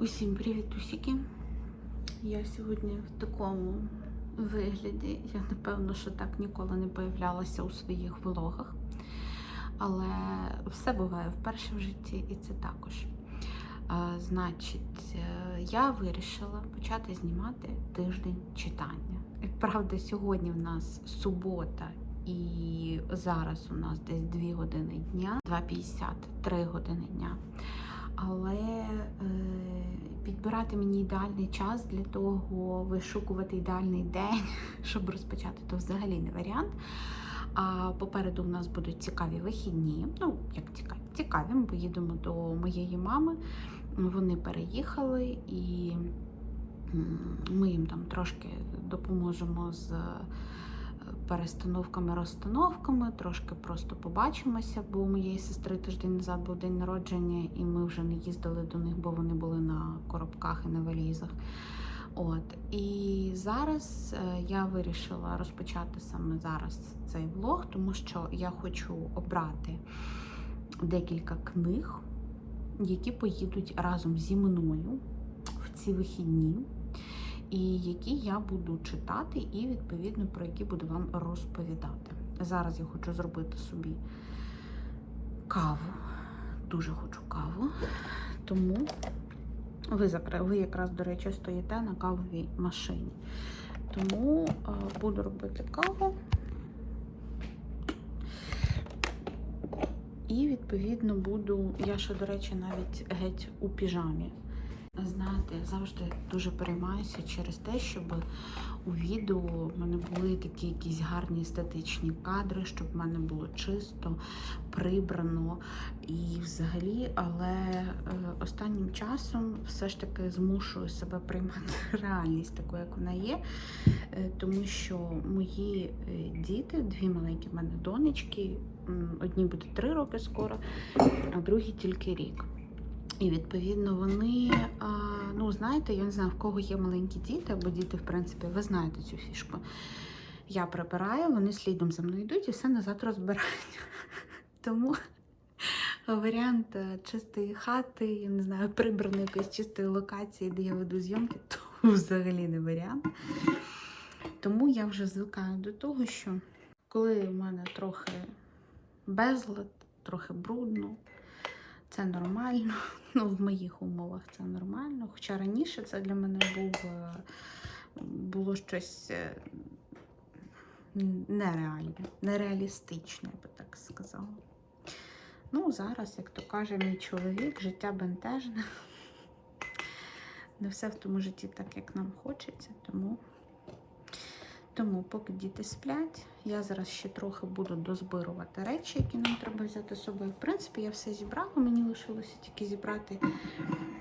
Усім привіт, усіки. Я сьогодні в такому вигляді. Я напевно, що так ніколи не появлялася у своїх влогах. Але все буває вперше в житті, і це також. Значить, е, я вирішила почати знімати тиждень читання. І, Правда, сьогодні в нас субота, і зараз у нас десь 2 години дня, 2.50, 3 години дня. Але е, підбирати мені ідеальний час для того, вишукувати ідеальний день, щоб розпочати, то взагалі не варіант. А попереду в нас будуть цікаві вихідні. Ну, як цікаві, цікаві. Ми поїдемо до моєї мами. Вони переїхали і ми їм там трошки допоможемо з перестановками, розстановками, трошки просто побачимося, бо у моєї сестри тиждень назад був день народження, і ми вже не їздили до них, бо вони були на коробках і на валізах. От і зараз е, я вирішила розпочати саме зараз цей влог, тому що я хочу обрати декілька книг, які поїдуть разом зі мною в ці вихідні, і які я буду читати, і відповідно про які буду вам розповідати. Зараз я хочу зробити собі каву. Дуже хочу каву. Тому ви, ви якраз, до речі, стоїте на кавовій машині. Тому е, буду робити каву. І, відповідно, буду. Я ще, до речі, навіть геть у піжамі. Я завжди дуже переймаюся через те, щоб у відео в мене були такі якісь гарні естетичні кадри, щоб в мене було чисто, прибрано і взагалі, але е, останнім часом все ж таки змушую себе приймати реальність такою, як вона є. Е, тому що мої е, діти, дві маленькі в мене донечки, м, одній буде три роки скоро, а другій тільки рік. І відповідно вони, ну знаєте, я не знаю, в кого є маленькі діти, або діти, в принципі, ви знаєте цю фішку. Я прибираю, вони слідом за мною йдуть і все назад розбирають. Тому варіант е, чистої хати, я не знаю, прибраної якоїсь чистої локації, де я веду зйомки, то взагалі не варіант. Тому я вже звикаю до того, що коли в мене трохи безлад, трохи брудно, це нормально. Ну, в моїх умовах це нормально. Хоча раніше це для мене був, е, було щось е, нереальне, нереалістичне, я би так сказала. Ну, зараз, як то каже мій чоловік, життя бентежне. Не все в тому житті так, як нам хочеться, тому. Тому, поки діти сплять, я зараз ще трохи буду дозбирувати речі, які нам треба взяти з собою. В принципі, я все зібрала. Мені лишилося тільки зібрати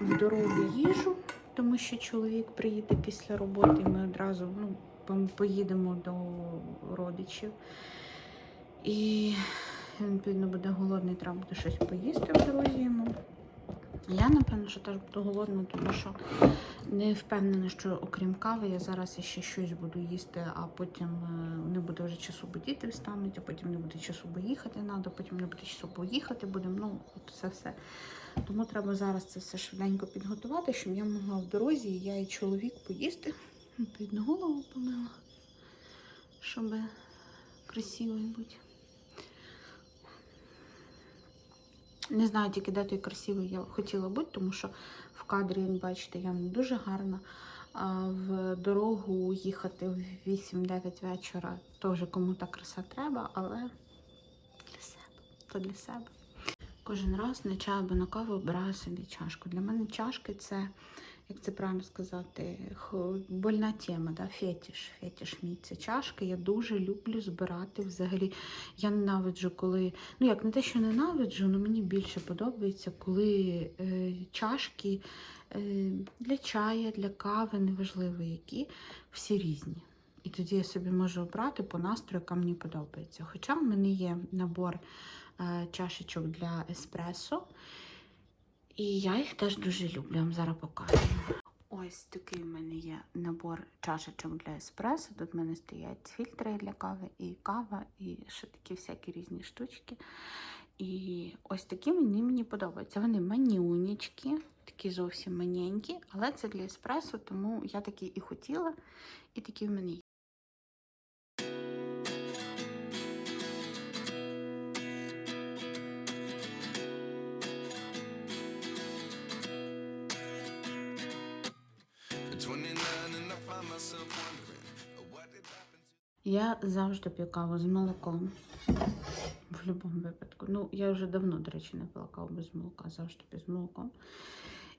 в дорогу їжу, тому що чоловік приїде після роботи, і ми одразу ну, поїдемо до родичів. І він, відповідно, буде голодний, треба буде щось поїсти в дорозі йому. Я, напевно, що теж буду голодна, тому що не впевнена, що окрім кави я зараз ще щось буду їсти, а потім е, не буде вже часу, бо діти встануть, а потім не буде часу, бо їхати треба, потім не буде часу, бо їхати будемо. Ну, от це все. Тому треба зараз це все швиденько підготувати, щоб я могла в дорозі, і я і чоловік поїсти. Відповідно, голову помила, щоб красивою бути. Не знаю тільки, де той красивий я хотіла бути, тому що в кадрі, бачите, я не дуже гарна. А в дорогу їхати в 8-9 вечора теж кому та краса треба, але для себе. То для себе. Кожен раз на чай або на каву обираю собі чашку. Для мене чашки це, як це правильно сказати, больна тема, да? фетіш. Фетіш мій це чашки. Я дуже люблю збирати взагалі. Я ненавиджу, коли. Ну, як не те, що ненавиджу, але мені більше подобається, коли е, чашки е, для чая, для кави, неважливо які, всі різні. І тоді я собі можу обрати по настрою, яка мені подобається. Хоча в мене є набор е, чашечок для еспресо, і я їх теж дуже люблю. Вам зараз покажу. Ось такий в мене є набор чашечок для еспресо. Тут в мене стоять фільтри для кави, і кава, і ще такі всякі різні штучки. І ось такі мені, мені подобаються. Вони манюнічки, такі зовсім маленькі, але це для еспресо, тому я такі і хотіла, і такі в мене є. Я завжди п'ю каву з молоком. В будь-якому випадку. Ну, я вже давно, до речі, не пила каву без молока, завжди п'ю молоком.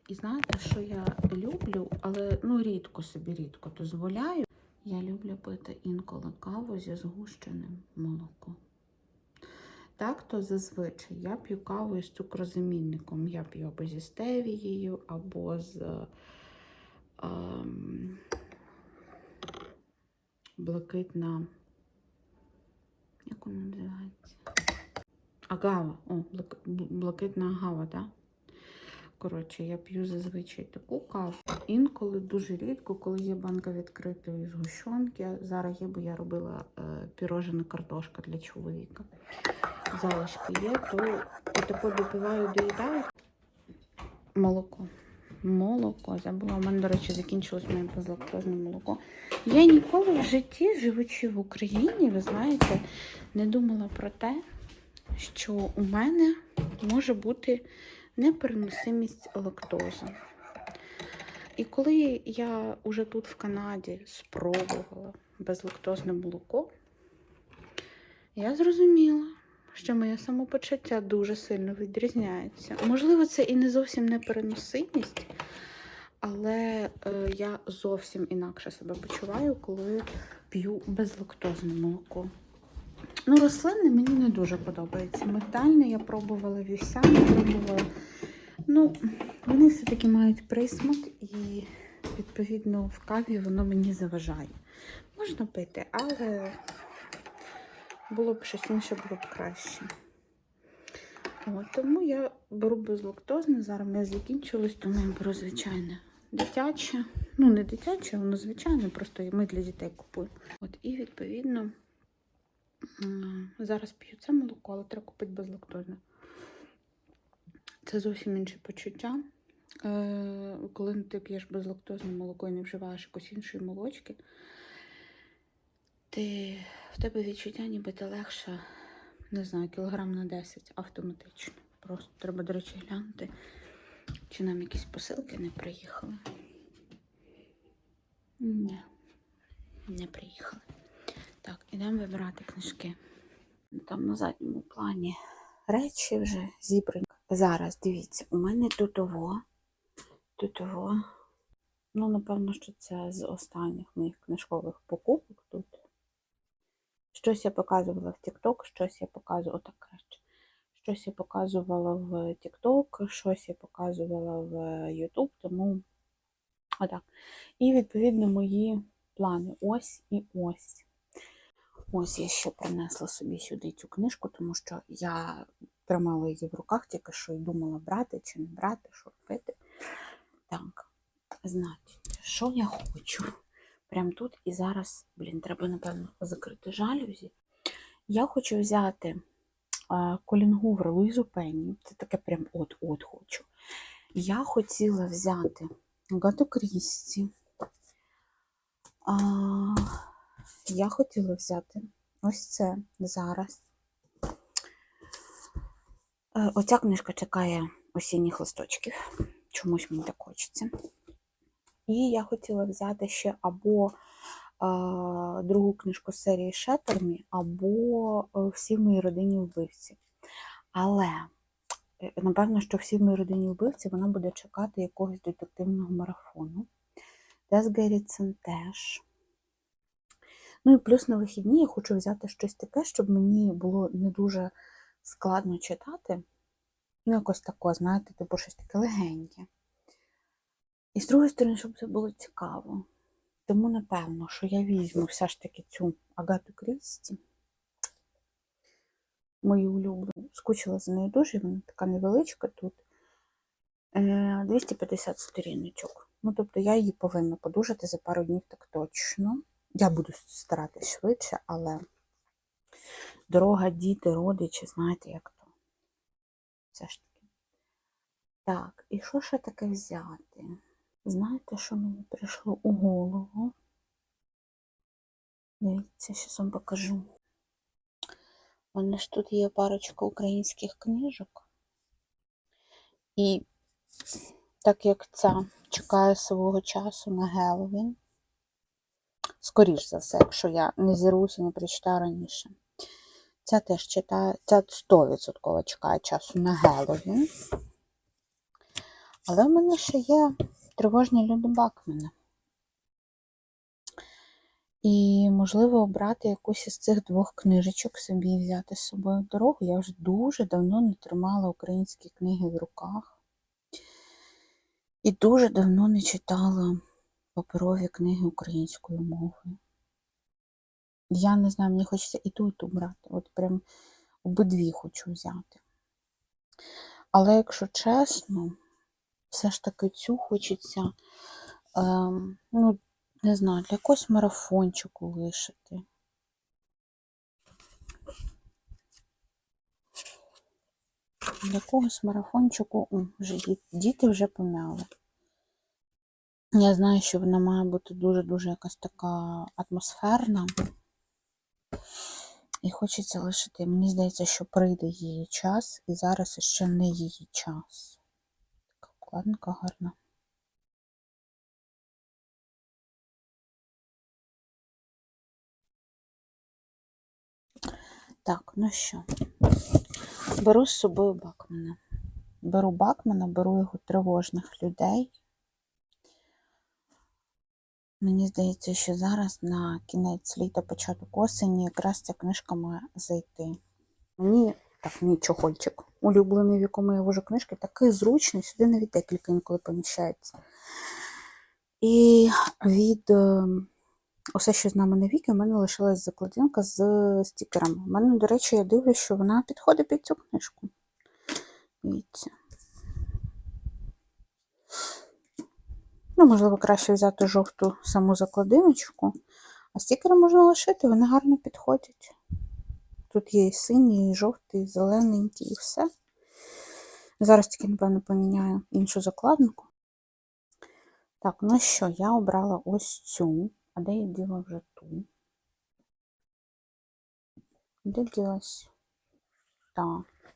І знаєте, що я люблю, але ну рідко собі рідко дозволяю. Я люблю пити інколи каву зі згущеним молоком. Так, то зазвичай я п'ю каву із цукрозамінником. Я п'ю або зі стевією, або з блакитна. Як вона називається? Агава. О, блак- блакитна агава, так? Коротше, я п'ю зазвичай таку каву. Інколи дуже рідко, коли є банка відкритої згущенки. Зараз є, бо я робила е, пірожена картошка для чоловіка. Залишки є, то отако допиваю, доїдаю. Молоко. Молоко. Забула. У мене, до речі, закінчилось моє безлактозне молоко. Я ніколи в житті, живучи в Україні, ви знаєте, не думала про те, що у мене може бути непереносимість лактози. І коли я уже тут в Канаді спробувала безлактозне молоко, я зрозуміла, що моє самопочуття дуже сильно відрізняється. Можливо, це і не зовсім непереносимість, але е, я зовсім інакше себе почуваю, коли п'ю безлактозне молоко. Ну, рослинне мені не дуже подобається. Мигдальне я пробувала, вівсяне пробувала. Ну, вони все-таки мають присмак, і, відповідно, в каві воно мені заважає. Можна пити, але було б щось інше, було б краще. От, тому я беру безлактозне, зараз мене закінчилось, тому я беру звичайне дитяче. Ну, не дитяче, воно звичайне, просто ми для дітей купуємо. От, і відповідно зараз п'ю це молоко, але треба купити безлактозне. Це зовсім інше почуття. Е, коли ти п'єш безлактозне молоко і не вживаєш якось іншої молочки, ти, в тебе відчуття, ніби ти легше, не знаю, кілограм на 10 автоматично. Просто треба, до речі, глянути, чи нам якісь посилки не приїхали. Ні, не приїхали. Так, ідемо вибирати книжки. Там на задньому плані речі вже зібрані. Зараз дивіться, у мене тут ово. Тут ово. Ну, напевно, що це з останніх моїх книжкових покупок тут. Щось я показувала в TikTok, щось я показувала отак краще. Щось я показувала в TikTok, щось я показувала в YouTube, тому отак. І відповідно мої плани ось і ось. Ось я ще принесла собі сюди цю книжку, тому що я тримала її в руках, тільки що і думала, брати чи не брати, що робити. Так, значить, що я хочу? Прямо тут і зараз, блін, треба, напевно, закрити жалюзі. Я хочу взяти а, Колін Луїзу Пенні. Це таке прям от-от хочу. Я хотіла взяти Гату Крісті. А, я хотіла взяти ось це зараз. Е, Оця книжка чекає осінніх листочків. Чомусь мені так хочеться. І я хотіла взяти ще або а, другу книжку серії Шетермі, або е, всі в моїй родині вбивці. Але, е, напевно, що всі в моїй родині вбивці вона буде чекати якогось детективного марафону. Дес Геррітсен теж. Ну і плюс на вихідні я хочу взяти щось таке, щоб мені було не дуже складно читати. Ну, якось таке, знаєте, типу щось таке легеньке. І з другої сторони, щоб це було цікаво. Тому, напевно, що я візьму все ж таки цю Агату Крісті. Мою улюблену. Скучила за нею дуже, вона така невеличка тут. Е, 250 сторіночок. Ну, тобто я її повинна подужати за пару днів так точно. Я буду старатись швидше, але дорога, діти, родичі, знаєте, як то. Все ж таки. Так, і що ще таке взяти? Знаєте, що мені прийшло у голову? Дивіться, зараз вам покажу. У мене ж тут є парочка українських книжок. І так як ця чекає свого часу на Геловін, скоріш за все, якщо я не зірвуся, не прочитаю раніше. Ця теж читає, ця 100% чекає часу на Геловін. Але в мене ще є тривожні люди Бакмена. І, можливо, обрати якусь із цих двох книжечок собі і взяти з собою в дорогу. Я вже дуже давно не тримала українські книги в руках. І дуже давно не читала паперові книги українською мовою. Я не знаю, мені хочеться і ту, і ту брати. От прям обидві хочу взяти. Але, якщо чесно, все ж таки цю хочеться, ем, ну, не знаю, для якогось марафончику лишити. Для якогось марафончику О, вже діти вже помяли. Я знаю, що вона має бути дуже-дуже якась така атмосферна. І хочеться лишити. Мені здається, що прийде її час, і зараз ще не її час. Така вкладинка гарна. Так, ну що, беру з собою Бакмана. Беру Бакмана, беру його тривожних людей. Мені здається, що зараз на кінець літа, початок осені, якраз ця книжка має зайти. Мені так, мій чохольчик, улюблений, в якому я вожу книжки, такий зручний, сюди навіть декілька інколи поміщається. І від е, усе, що з нами на віки, у мене лишилась закладинка з стікерами. У мене, до речі, я дивлюсь, що вона підходить під цю книжку. Дивіться. Ну, можливо, краще взяти жовту саму закладиночку, а стікери можна лишити, вони гарно підходять. Тут є і синій, і жовтий, і зелененький, і все. Зараз тільки, напевно, поміняю іншу закладинку. Так, ну що, я обрала ось цю. А де я діла вже ту? Де ділась? Так.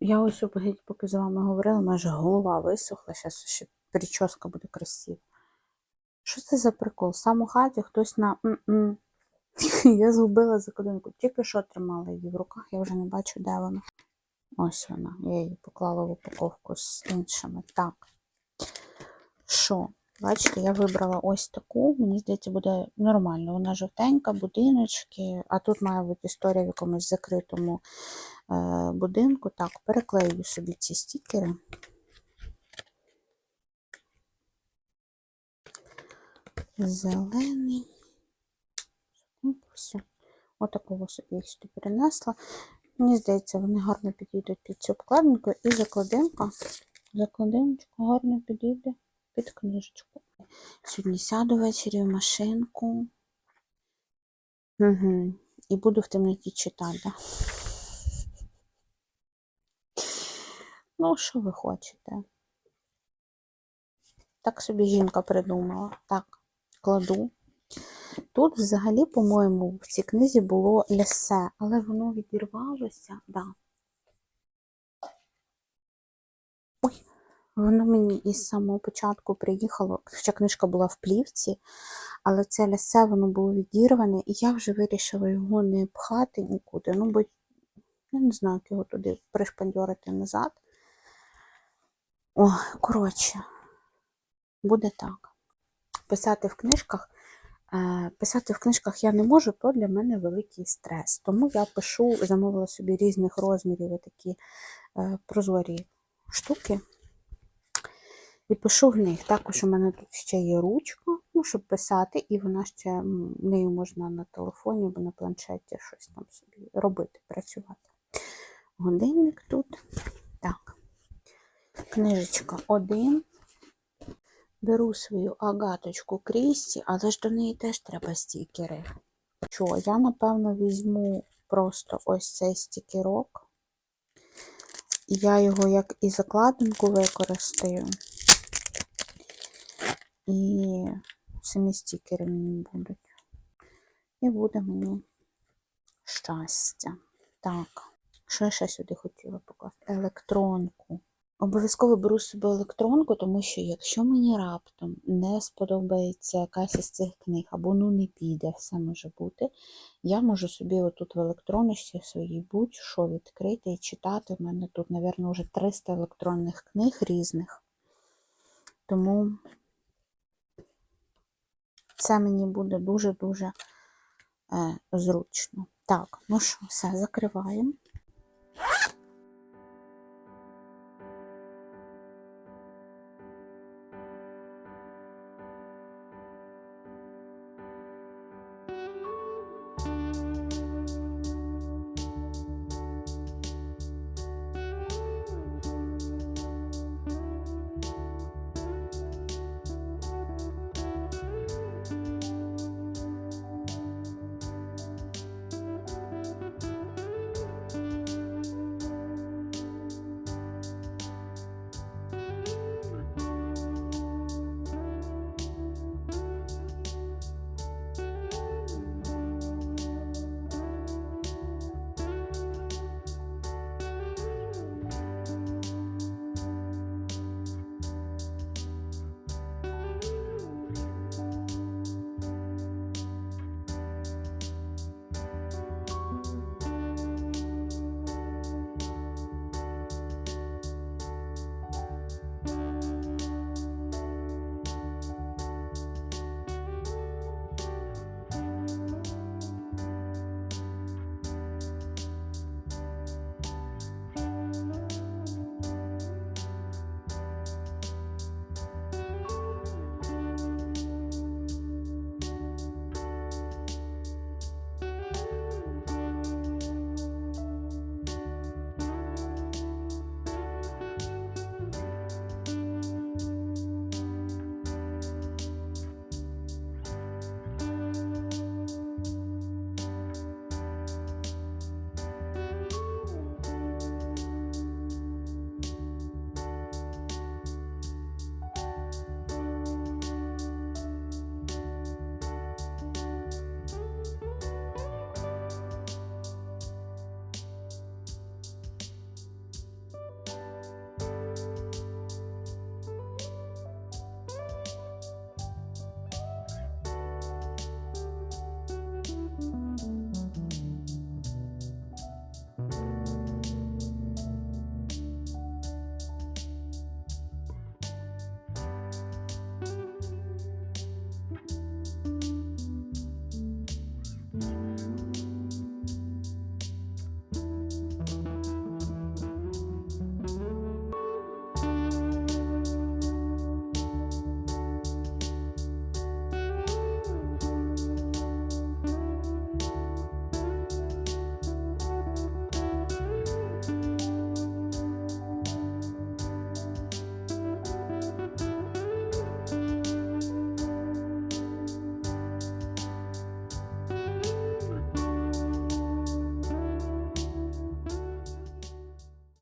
Я ось геть, поки з вами говорила, майже голова висохла, зараз ще прическа буде красива. Що це за прикол? Сам у хаті хтось на м-м. Я згубила закладинку. Тільки що тримала її в руках, я вже не бачу, де вона. Ось вона. Я її поклала в упаковку з іншими. Так. Що? Бачите, я вибрала ось таку. Мені здається, буде нормально. Вона жовтенька, будиночки, а тут має бути історія в якомусь закритому е, будинку. Так, переклею собі ці стікери. Зелений. Все. Отакого собі їх сюди перенесла. Мені здається, вони гарно підійдуть під цю обкладинку. І закладинка. Закладиночка гарно підійде під книжечку. Сьогодні сяду ввечері в машинку. Угу. І буду в темноті читати. Да? Ну, що ви хочете? Так собі жінка придумала. Так, кладу. Тут взагалі, по-моєму, в цій книзі було лясе, але воно відірвалося. Да. Ой, воно мені із самого початку приїхало, хоча книжка була в плівці, але це лясе, воно було відірване, і я вже вирішила його не пхати нікуди. Ну, бо я не знаю, як його туди пришпандьорити назад. О, коротше, буде так. Писати в книжках. Е, Писати в книжках я не можу, то для мене великий стрес. Тому я пишу, замовила собі різних розмірів такі е, прозорі штуки. І пишу в них. Також у мене тут ще є ручка, ну, щоб писати, і вона ще нею можна на телефоні або на планшеті щось там собі робити, працювати. Годинник тут. Так. Книжечка 1. Беру свою агаточку Крісті, але ж до неї теж треба стікери. Що, я, напевно, візьму просто ось цей стікерок я його як і закладинку використаю, і самі стікери мені будуть. І буде мені щастя. Так, що я ще сюди хотіла покласти? Електронку. Обов'язково беру з собою електронку, тому що якщо мені раптом не сподобається якась із цих книг, або ну не піде, все може бути, я можу собі отут в електроночці своїй будь-що відкрити і читати. У мене тут, мабуть, вже 300 електронних книг різних. Тому це мені буде дуже-дуже е, зручно. Так, ну що, все, закриваємо.